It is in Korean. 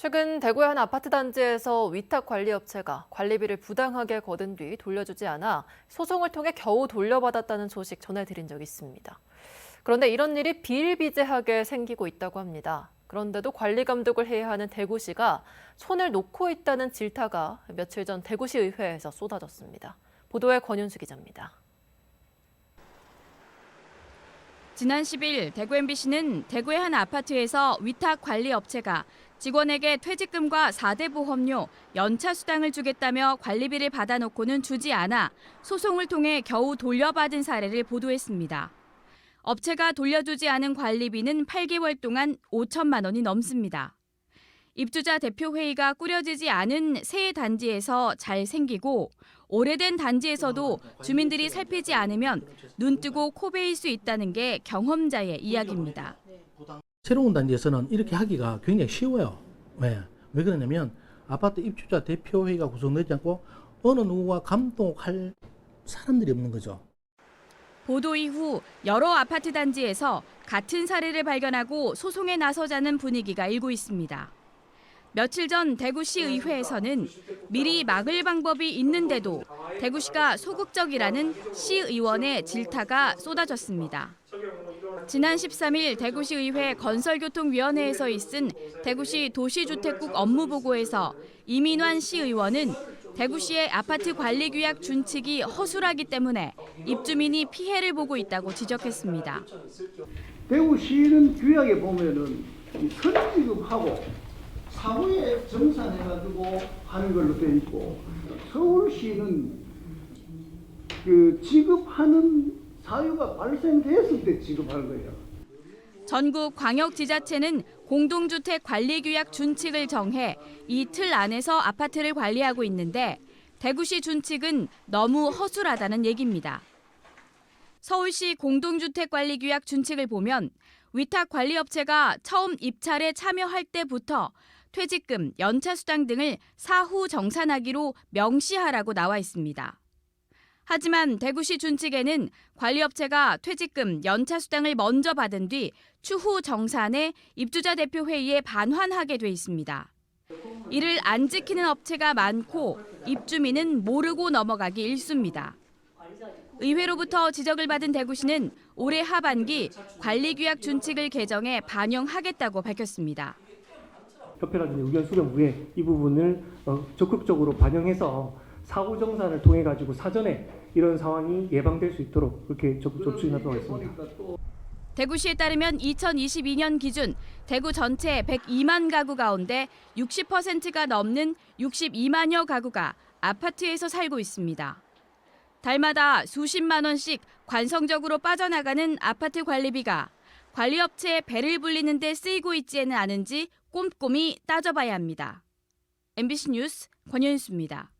최근 대구의 한 아파트 단지에서 위탁 관리업체가 관리비를 부당하게 거둔 뒤 돌려주지 않아 소송을 통해 겨우 돌려받았다는 소식 전해드린 적이 있습니다. 그런데 이런 일이 비일비재하게 생기고 있다고 합니다. 그런데도 관리 감독을 해야 하는 대구시가 손을 놓고 있다는 질타가 며칠 전 대구시 의회에서 쏟아졌습니다. 보도에 권윤수 기자입니다. 지난 10일 대구 MBC는 대구의 한 아파트에서 위탁 관리 업체가 직원에게 퇴직금과 4대 보험료, 연차 수당을 주겠다며 관리비를 받아놓고는 주지 않아 소송을 통해 겨우 돌려받은 사례를 보도했습니다. 업체가 돌려주지 않은 관리비는 8개월 동안 5천만 원이 넘습니다. 입주자 대표회의가 꾸려지지 않은 새 단지에서 잘 생기고 오래된 단지에서도 주민들이 살피지 않으면 눈 뜨고 코 베일 수 있다는 게 경험자의 이야기입니다. 새로운 단지에서는 이렇게 하기가 굉장히 쉬워요. 왜? 왜 그러냐면 아파트 입주자 대표회의가 구성되지 않고 어느 누구가 감독할 사람들이 없는 거죠. 보도 이후 여러 아파트 단지에서 같은 사례를 발견하고 소송에 나서자는 분위기가 일고 있습니다. 며칠 전 대구시 의회에서는 미리 막을 방법이 있는데도 대구시가 소극적이라는 시 의원의 질타가 쏟아졌습니다. 지난 13일 대구시 의회 건설교통위원회에서 있은 대구시 도시주택국 업무보고에서 이민환 시의원은 대구시의 아파트 관리 규약 준칙이 허술하기 때문에 입주민이 피해를 보고 있다고 지적했습니다. 대구시는 규약에 보면은 이 선지급하고 사후에 정산해가지고 하는 걸로 되어 있고 서울시는 그 지급하는 사유가 발생됐을 때 지급하는 거예요. 전국 광역 지자체는 공동주택 관리 규약 준칙을 정해 이 틀 안에서 아파트를 관리하고 있는데 대구시 준칙은 너무 허술하다는 얘기입니다. 서울시 공동주택관리규약 준칙을 보면 위탁 관리업체가 처음 입찰에 참여할 때부터 퇴직금, 연차수당 등을 사후 정산하기로 명시하라고 나와 있습니다. 하지만 대구시 준칙에는 관리업체가 퇴직금, 연차 수당을 먼저 받은 뒤 추후 정산에 입주자 대표 회의에 반환하게 돼 있습니다. 이를 안 지키는 업체가 많고 입주민은 모르고 넘어가기 일쑤입니다. 의회로부터 지적을 받은 대구시는 올해 하반기 관리규약 준칙을 개정해 반영하겠다고 밝혔습니다. 이제 의견 수렴 후에 이 부분을 어, 적극적으로 반영해서 사후 정산을 통해 가지고 사전에 이런 상황이 예방될 수 있도록 그렇게 적- 조치하도록 하겠습니다. 대구시에 따르면 2022년 기준 대구 전체 102만 가구 가운데 60%가 넘는 62만여 가구가 아파트에서 살고 있습니다. 달마다 수십만 원씩 관성적으로 빠져나가는 아파트 관리비가 관리업체에 배를 불리는 데 쓰이고 있지는 않은지 꼼꼼히 따져봐야 합니다. MBC 뉴스 권현수입니다.